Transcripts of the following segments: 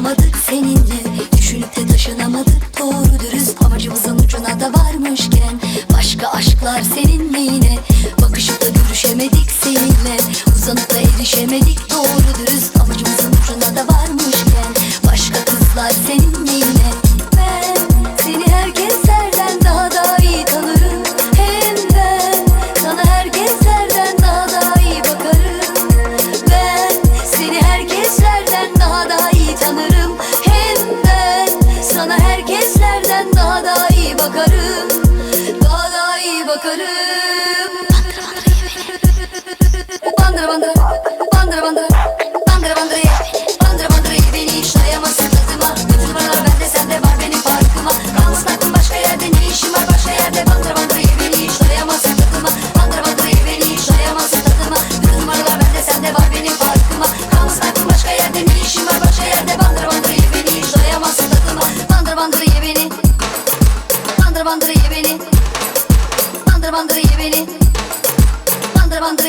varamadık seninle Düşünüp de taşınamadık. Doğru dürüst Amacımızın ucuna da varmışken Başka aşklar seninle yine. Bakışıp da görüşemedik seninle Uzanıp da erişemedik. beni Bandır bandır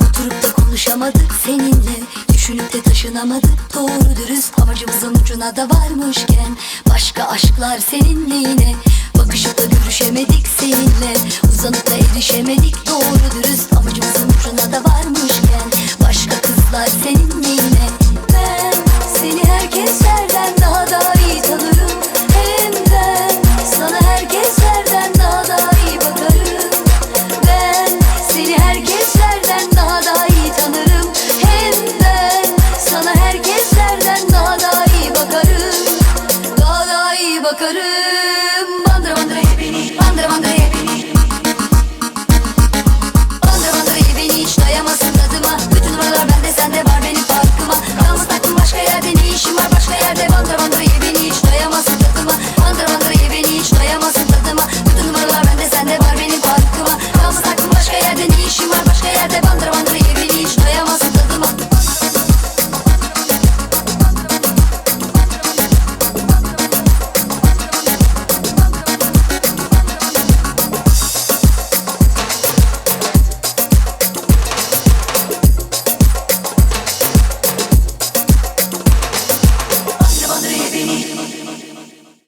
Oturup da konuşamadık seninle. Düşünüp de taşınamadık doğru dürüst Amacımızın ucuna da varmışken Başka aşklar seninle yine. Bakışıp da görüşemedik seninle. Uzanıp da erişemedik. Doğru dürüst Amacımızın